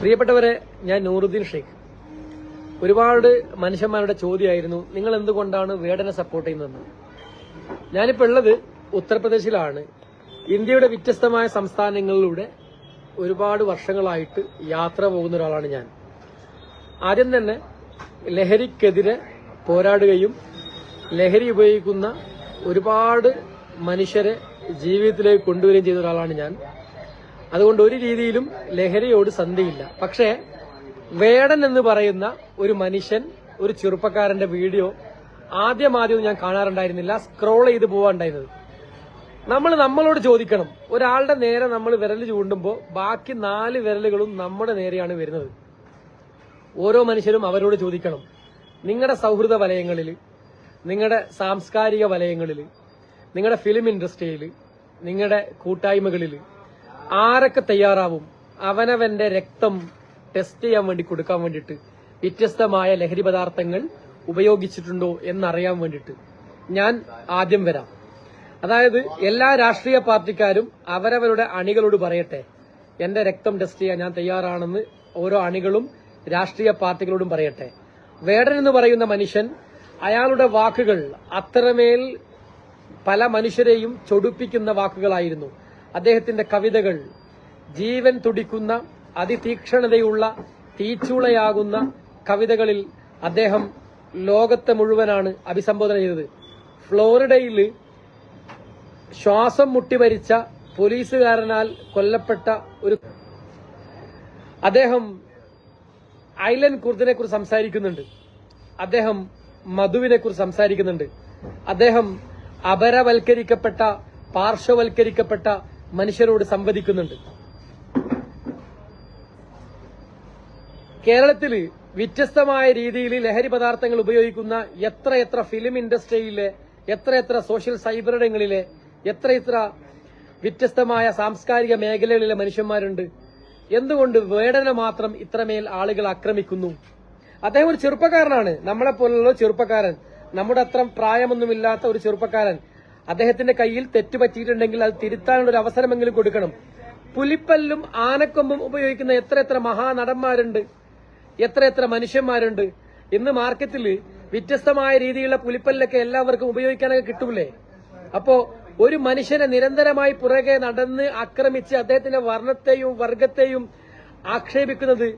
പ്രിയപ്പെട്ടവരെ ഞാൻ നൂറുദ്ദീൻ ഷെയ്ഖ്. ഒരുപാട് മനുഷ്യന്മാരുടെ ചോദ്യമായിരുന്നു നിങ്ങൾ എന്തുകൊണ്ടാണ് വേടനെ സപ്പോർട്ട് ചെയ്യുന്നതെന്ന്. ഞാനിപ്പോൾ ഉള്ളത് ഉത്തർപ്രദേശിലാണ്. ഇന്ത്യയുടെ വ്യത്യസ്തമായ സംസ്ഥാനങ്ങളിലൂടെ ഒരുപാട് വർഷങ്ങളായിട്ട് യാത്ര പോകുന്ന ഒരാളാണ് ഞാൻ. ആദ്യം തന്നെ ലഹരിക്കെതിരെ പോരാടുകയും ലഹരി ഉപയോഗിക്കുന്ന ഒരുപാട് മനുഷ്യരെ ജീവിതത്തിലേക്ക് കൊണ്ടുവരികയും ചെയ്ത ഒരാളാണ് ഞാൻ. അതുകൊണ്ട് ഒരു രീതിയിലും ലഹരിയോട് സന്ധിയില്ല. പക്ഷേ വേടൻ എന്ന് പറയുന്ന ഒരു മനുഷ്യൻ ഒരു ചെറുപ്പക്കാരന്റെ വീഡിയോ ആദ്യം ആദ്യം ഞാൻ കാണാറുണ്ടായിരുന്നില്ല സ്ക്രോൾ ചെയ്ത് പോവാണ്ടായിരുന്നത്. നമ്മൾ നമ്മളോട് ചോദിക്കണം ഒരാളുടെ നേരെ നമ്മൾ വിരൽ ചൂണ്ടുമ്പോൾ ബാക്കി നാല് വിരലുകളും നമ്മുടെ നേരെയാണ് വരുന്നത്. ഓരോ മനുഷ്യരും അവരോട് ചോദിക്കണം നിങ്ങളുടെ സൗഹൃദ വലയങ്ങളിൽ നിങ്ങളുടെ സാംസ്കാരിക വലയങ്ങളിൽ നിങ്ങളുടെ ഫിലിം ഇൻഡസ്ട്രിയിൽ നിങ്ങളുടെ കൂട്ടായ്മകളിൽ ആരൊക്കെ തയ്യാറാവും? അവനവന്റെ രക്തം ടെസ്റ്റ് ചെയ്യാൻ വേണ്ടി കൊടുക്കാൻ വേണ്ടിയിട്ട് വ്യത്യസ്തമായ ലഹരി പദാർത്ഥങ്ങൾ ഉപയോഗിച്ചിട്ടുണ്ടോ എന്നറിയാൻ വേണ്ടിയിട്ട് ഞാൻ ആദ്യം വരാം. അതായത് എല്ലാ രാഷ്ട്രീയ പാർട്ടിക്കാരും അവരവരുടെ അണികളോട് പറയട്ടെ. എന്റെ രക്തം ടെസ്റ്റ് ചെയ്യാൻ ഞാൻ തയ്യാറാണെന്ന് ഓരോ അണികളും രാഷ്ട്രീയ പാർട്ടികളോടും പറയട്ടെ. വേടൻ എന്ന് പറയുന്ന മനുഷ്യൻ അയാളുടെ വാക്കുകൾ അത്രമേൽ പല മനുഷ്യരെയും ചൊടുപ്പിക്കുന്ന വാക്കുകളായിരുന്നു. അദ്ദേഹത്തിന്റെ കവിതകൾ. ജീവൻ തുടിക്കുന്ന അതിതീക്ഷണതയുള്ള തീച്ചൂളയാകുന്ന കവിതകളിൽ അദ്ദേഹം ലോകത്തെ മുഴുവനാണ് അഭിസംബോധന ചെയ്തത്. ഫ്ലോറിഡയിൽ ശ്വാസം മുട്ടിമരിച്ച പോലീസുകാരനാൽ കൊല്ലപ്പെട്ട ഒരു അദ്ദേഹം ഐലൻഡ് കുർദിനെ കുറിച്ച് സംസാരിക്കുന്നുണ്ട്. അദ്ദേഹം മധുവിനെ കുറിച്ച് സംസാരിക്കുന്നുണ്ട്. അദ്ദേഹം അപരവൽക്കരിക്കപ്പെട്ട പാർശ്വവൽക്കരിക്കപ്പെട്ട മനുഷ്യരോട് സംവദിക്കുന്നുണ്ട്. കേരളത്തിൽ വ്യത്യസ്തമായ രീതിയിൽ ലഹരി പദാർത്ഥങ്ങൾ ഉപയോഗിക്കുന്ന എത്രയെത്ര എത്ര ഫിലിം ഇൻഡസ്ട്രിയിലെ എത്രയെത്ര എത്ര സോഷ്യൽ സൈബറിടങ്ങളിലെ എത്രയെത്ര എത്ര വ്യത്യസ്തമായ സാംസ്കാരിക മേഖലകളിലെ മനുഷ്യന്മാരുണ്ട്. എന്തുകൊണ്ട് വേടനെ മാത്രം ഇത്രമേൽ ആളുകൾ ആക്രമിക്കുന്നു? അദ്ദേഹം ഒരു ചെറുപ്പക്കാരനാണ്. നമ്മളെ പോലുള്ള ചെറുപ്പക്കാരൻ. നമ്മുടെ അത്ര പ്രായമൊന്നുമില്ലാത്ത ഒരു ചെറുപ്പക്കാരൻ. അദ്ദേഹത്തിന്റെ കയ്യിൽ തെറ്റ് പറ്റിയിട്ടുണ്ടെങ്കിൽ അത് തിരുത്താനുള്ള ഒരു അവസരമെങ്കിലും കൊടുക്കണം. പുലിപ്പല്ലും ആനക്കൊമ്പും ഉപയോഗിക്കുന്ന എത്ര എത്ര മഹാനടന്മാരുണ്ട് എത്ര എത്ര മനുഷ്യന്മാരുണ്ട്. ഇന്ന് മാർക്കറ്റിൽ വ്യത്യസ്തമായ രീതിയിലുള്ള പുലിപ്പല്ലൊക്കെ എല്ലാവർക്കും ഉപയോഗിക്കാനൊക്കെ കിട്ടൂലേ? അപ്പോ ഒരു മനുഷ്യനെ നിരന്തരമായി പുറകെ നടന്ന് ആക്രമിച്ച് അദ്ദേഹത്തിന്റെ വർണത്തെയും വർഗത്തെയും ആക്ഷേപിക്കുന്നത്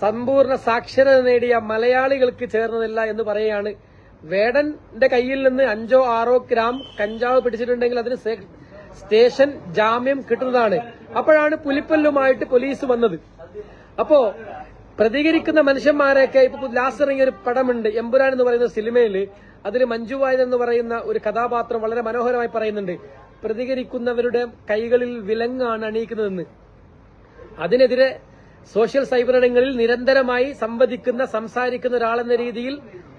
സമ്പൂർണ സാക്ഷരത നേടിയ മലയാളികൾക്ക് ചേർന്നതല്ല എന്ന് പറയുകയാണ് വേടന്റെ കയ്യിൽ നിന്ന് അഞ്ചോ ആറോ ഗ്രാം കഞ്ചാവ് പിടിച്ചിട്ടുണ്ടെങ്കിൽ അതിന് സ്റ്റേഷൻ ജാമ്യം കിട്ടുന്നതാണ്. അപ്പോഴാണ് പുലിപ്പല്ലുമായിട്ട് പോലീസ് വന്നത്. അപ്പോ പ്രതികരിക്കുന്ന മനുഷ്യന്മാരെയൊക്കെ ഇപ്പൊ ലാസ്റ്റ് ഇറങ്ങിയ ഒരു പടമുണ്ട്. എമ്പുരാൻ എന്ന് പറയുന്ന സിനിമയിൽ അതിൽ മഞ്ജു വാര്യർ എന്ന് പറയുന്ന ഒരു കഥാപാത്രം വളരെ മനോഹരമായി പറയുന്നുണ്ട്. പ്രതികരിക്കുന്നവരുടെ കൈകളിൽ വിലങ്ങാണ് അണിയിക്കുന്നതെന്ന്. അതിനെതിരെ സോഷ്യൽ സൈബറിടങ്ങളിൽ നിരന്തരമായി സംവദിക്കുന്ന സംസാരിക്കുന്ന ഒരാളെന്ന രീതിയിൽ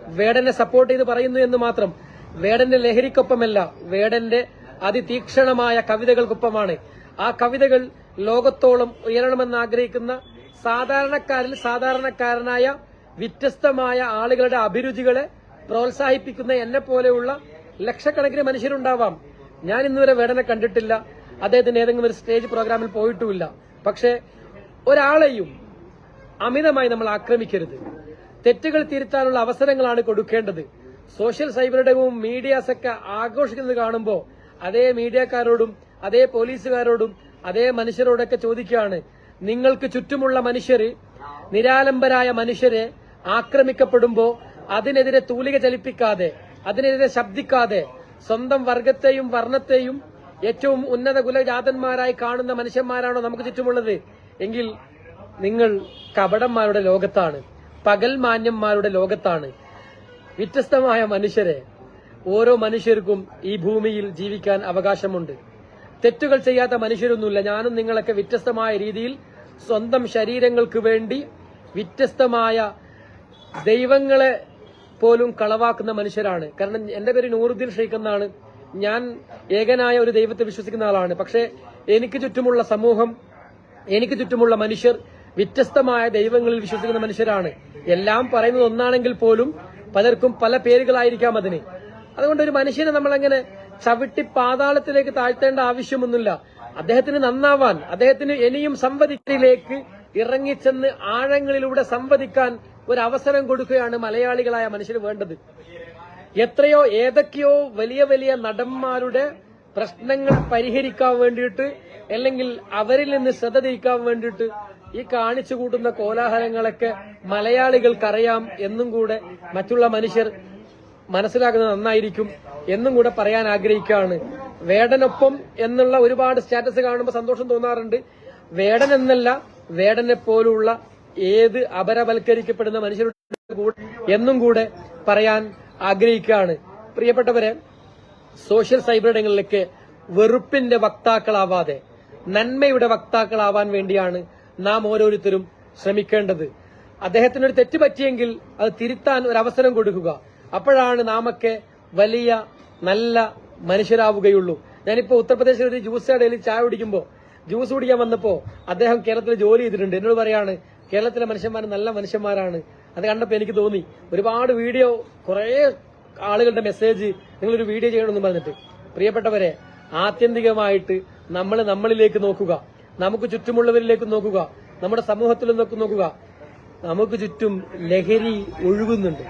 വേടനെ സപ്പോർട്ട് ചെയ്ത് പറയുന്നു എന്ന് മാത്രം. വേടന്റെ ലഹരിക്കൊപ്പമല്ല വേടന്റെ അതിതീക്ഷണമായ കവിതകൾക്കൊപ്പമാണ്. ആ കവിതകൾ ലോകത്തോളം ഉയരണമെന്ന് ആഗ്രഹിക്കുന്ന സാധാരണക്കാരിൽ സാധാരണക്കാരനായ വ്യത്യസ്തമായ ആളുകളുടെ അഭിരുചികളെ പ്രോത്സാഹിപ്പിക്കുന്ന എന്നെ പോലെയുള്ള ലക്ഷക്കണക്കിന് മനുഷ്യരുണ്ടാവാം. ഞാൻ ഇന്നുവരെ വേടനെ കണ്ടിട്ടില്ല. അദ്ദേഹത്തിന് ഏതെങ്കിലും ഒരു സ്റ്റേജ് പ്രോഗ്രാമിൽ പോയിട്ടുമില്ല. പക്ഷേ ഒരാളെയും അമിതമായി നമ്മൾ ആക്രമിക്കരുത്. തെറ്റുകൾ തിരുത്താനുള്ള അവസരങ്ങളാണ് കൊടുക്കേണ്ടത്. സോഷ്യൽ സൈബറിടവും മീഡിയാസ് ഒക്കെ ആഘോഷിക്കുന്നത് കാണുമ്പോൾ അതേ മീഡിയക്കാരോടും അതേ പോലീസുകാരോടും അതേ മനുഷ്യരോടൊക്കെ ചോദിക്കുകയാണ് നിങ്ങൾക്ക് ചുറ്റുമുള്ള മനുഷ്യര് നിരാലംബരായ മനുഷ്യരെ ആക്രമിക്കപ്പെടുമ്പോൾ അതിനെതിരെ തൂലിക ചലിപ്പിക്കാതെ അതിനെതിരെ ശബ്ദിക്കാതെ സ്വന്തം വർഗത്തെയും വർണത്തെയും ഏറ്റവും ഉന്നത കുലജാതന്മാരായി കാണുന്ന മനുഷ്യന്മാരാണോ നമുക്ക് ചുറ്റുമുള്ളത്? എങ്കിൽ നിങ്ങൾ കപടന്മാരുടെ ലോകത്താണ്. പകൽ മാന്യന്മാരുടെ ലോകത്താണ്. വ്യത്യസ്തമായ മനുഷ്യരെ. ഓരോ മനുഷ്യർക്കും ഈ ഭൂമിയിൽ ജീവിക്കാൻ അവകാശമുണ്ട്. തെറ്റുകൾ ചെയ്യാത്ത മനുഷ്യരൊന്നുമില്ല. ഞാനും നിങ്ങളൊക്കെ വ്യത്യസ്തമായ രീതിയിൽ സ്വന്തം ശരീരങ്ങൾക്ക് വേണ്ടി വ്യത്യസ്തമായ ദൈവങ്ങളെ പോലും കളവാക്കുന്ന മനുഷ്യരാണ്. കാരണം എന്റെ പേര് നൂറുദ്ദീൻ ഷെയ്ഖ് എന്നാണ്. ഞാൻ ഏകനായ ഒരു ദൈവത്തെ വിശ്വസിക്കുന്ന ആളാണ്. പക്ഷേ എനിക്ക് ചുറ്റുമുള്ള സമൂഹം എനിക്ക് ചുറ്റുമുള്ള മനുഷ്യർ വ്യത്യസ്തമായ ദൈവങ്ങളിൽ വിശ്വസിക്കുന്ന മനുഷ്യരാണ്. എല്ലാം പറയുന്നത് ഒന്നാണെങ്കിൽ പോലും പലർക്കും പല പേരുകളായിരിക്കാം അതിന്. അതുകൊണ്ട് ഒരു മനുഷ്യനെ നമ്മൾ നമ്മളങ്ങനെ ചവിട്ടി പാതാളത്തിലേക്ക് താഴ്ത്തേണ്ട ആവശ്യമൊന്നുമില്ല. അദ്ദേഹത്തിന് നന്നാവാൻ അദ്ദേഹത്തിന് ഇനിയും സംവദിക്കലേക്ക് ഇറങ്ങിച്ചെന്ന് ആഴങ്ങളിലൂടെ സംവദിക്കാൻ ഒരു അവസരം കൊടുക്കുകയാണ് മലയാളികളായ മനുഷ്യന് വേണ്ടത്. എത്രയോ ഏതൊക്കെയോ വലിയ വലിയ നടന്മാരുടെ പ്രശ്നങ്ങൾ പരിഹരിക്കാൻ വേണ്ടിയിട്ട് അല്ലെങ്കിൽ അവരിൽ നിന്ന് ശ്രദ്ധ തിരിക്കാൻ വേണ്ടിയിട്ട് ഈ കാണിച്ചു കൂട്ടുന്ന കോലാഹലങ്ങളൊക്കെ മലയാളികൾക്കറിയാം എന്നും കൂടെ മറ്റുള്ള മനുഷ്യർ മനസ്സിലാക്കുന്നത് നന്നായിരിക്കും എന്നും കൂടെ പറയാൻ ആഗ്രഹിക്കുകയാണ്. വേടനൊപ്പം എന്നുള്ള ഒരുപാട് സ്റ്റാറ്റസ് കാണുമ്പോൾ സന്തോഷം തോന്നാറുണ്ട്. വേടൻ എന്നല്ല വേടനെ പോലുള്ള ഏത് അപരവൽക്കരിക്കപ്പെടുന്ന മനുഷ്യരുടെ എന്നും കൂടെ പറയാൻ ആഗ്രഹിക്കുകയാണ്. പ്രിയപ്പെട്ടവരെ സോഷ്യൽ സൈബർ ഇടങ്ങളിലേക്ക് വെറുപ്പിന്റെ വക്താക്കളാവാതെ നന്മയുടെ വക്താക്കളാവാൻ വേണ്ടിയാണ് നാം ഓരോരുത്തരും ശ്രമിക്കേണ്ടത്. അദ്ദേഹത്തിന് ഒരു തെറ്റ് പറ്റിയെങ്കിൽ അത് തിരുത്താൻ ഒരു അവസരം കൊടുക്കുക. അപ്പോഴാണ് നാമൊക്കെ വലിയ നല്ല മനുഷ്യരാവുകയുള്ളൂ. ഞാനിപ്പോ ഉത്തർപ്രദേശിൽ ഒരു ജ്യൂസ് കടയിൽ ചായ കുടിക്കുമ്പോൾ ജ്യൂസ് കുടിക്കാൻ വന്നപ്പോ അദ്ദേഹം കേരളത്തിൽ ജോലി ചെയ്തിട്ടുണ്ട്. എന്നോട് പറയാണ് കേരളത്തിലെ മനുഷ്യന്മാർ നല്ല മനുഷ്യന്മാരാണ്. അത് കണ്ടപ്പോൾ എനിക്ക് തോന്നി ഒരുപാട് വീഡിയോ കുറേ ആളുകളുടെ മെസ്സേജ് നിങ്ങളൊരു വീഡിയോ ചെയ്യണമെന്ന് പറഞ്ഞിട്ട്. പ്രിയപ്പെട്ടവരെ ആത്യന്തികമായിട്ട് നമ്മൾ നമ്മളിലേക്ക് നോക്കുക. നമുക്ക് ചുറ്റുമുള്ളവരിലേക്ക് നോക്കുക. നമ്മുടെ സമൂഹത്തിൽ നോക്കി നോക്കുക. നമുക്ക് ചുറ്റും ലഹരി ഒഴുകുന്നുണ്ട്.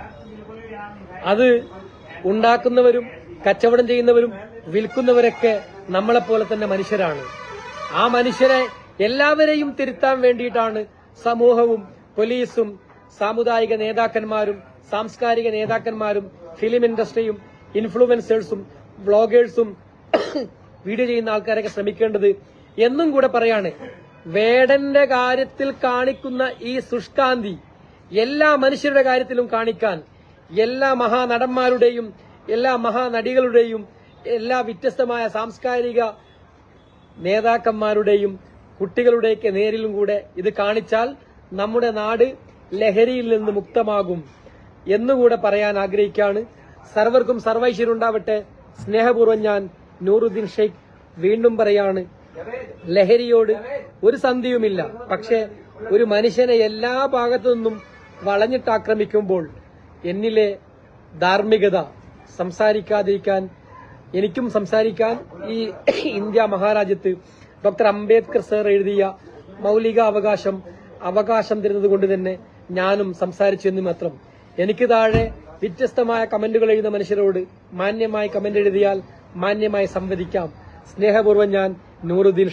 അത് ഉണ്ടാക്കുന്നവരും കച്ചവടം ചെയ്യുന്നവരും വിൽക്കുന്നവരൊക്കെ നമ്മളെപ്പോലെ തന്നെ മനുഷ്യരാണ്. ആ മനുഷ്യരെ എല്ലാവരെയും തിരുത്താൻ വേണ്ടിയിട്ടാണ് സമൂഹവും പോലീസും സാമുദായിക നേതാക്കന്മാരും സാംസ്കാരിക നേതാക്കന്മാരും ഫിലിം ഇൻഡസ്ട്രിയും ഇൻഫ്ലുവൻസേഴ്സും വ്ളോഗേഴ്സും വീഡിയോ ചെയ്യുന്ന ആൾക്കാരൊക്കെ ശ്രമിക്കേണ്ടത് എന്നും കൂടെ പറയാണ് വേടന്റെ കാര്യത്തിൽ കാണിക്കുന്ന ഈ സുഷ്കാന്തി എല്ലാ മനുഷ്യരുടെ കാര്യത്തിലും കാണിക്കാൻ എല്ലാ മഹാനടന്മാരുടെയും എല്ലാ മഹാനടികളുടെയും എല്ലാ വ്യത്യസ്തമായ സാംസ്കാരിക നേതാക്കന്മാരുടെയും കുട്ടികളുടെയൊക്കെ നേരിലും കൂടെ ഇത് കാണിച്ചാൽ നമ്മുടെ നാട് ലഹരിയിൽ നിന്ന് മുക്തമാകും എന്നുകൂടെ പറയാൻ ആഗ്രഹിക്കുകയാണ്. സർവർക്കും സർവൈശ്വര്യം ഉണ്ടാവട്ടെ സ്നേഹപൂർവം ഞാൻ നൂറുദ്ദീൻ ഷെയ്ഖ് വീണ്ടും പറയാണ് ലഹരിയോട് ഒരു സന്ധിയുമില്ല. പക്ഷെ ഒരു മനുഷ്യനെ എല്ലാ ഭാഗത്തു നിന്നും വളഞ്ഞിട്ട് ആക്രമിക്കുമ്പോൾ എന്നിലെ ധാർമ്മികത സംസാരിക്കാതിരിക്കാൻ എനിക്കും സംസാരിക്കാൻ ഈ ഇന്ത്യ മഹാരാജ്യത്ത് ഡോക്ടർ അംബേദ്കർ സർ എഴുതിയ മൗലിക അവകാശം അവകാശം തരുന്നത് കൊണ്ട് തന്നെ ഞാനും സംസാരിച്ചു എന്ന് മാത്രം. എനിക്ക് താഴെ വ്യത്യസ്തമായ കമന്റുകൾ എഴുതുന്ന മനുഷ്യരോട് മാന്യമായി കമന്റ് എഴുതിയാൽ മാന്യമായി സംവദിക്കാം. സ്നേഹപൂർവം ഞാൻ നൂറുദ്ദീൻ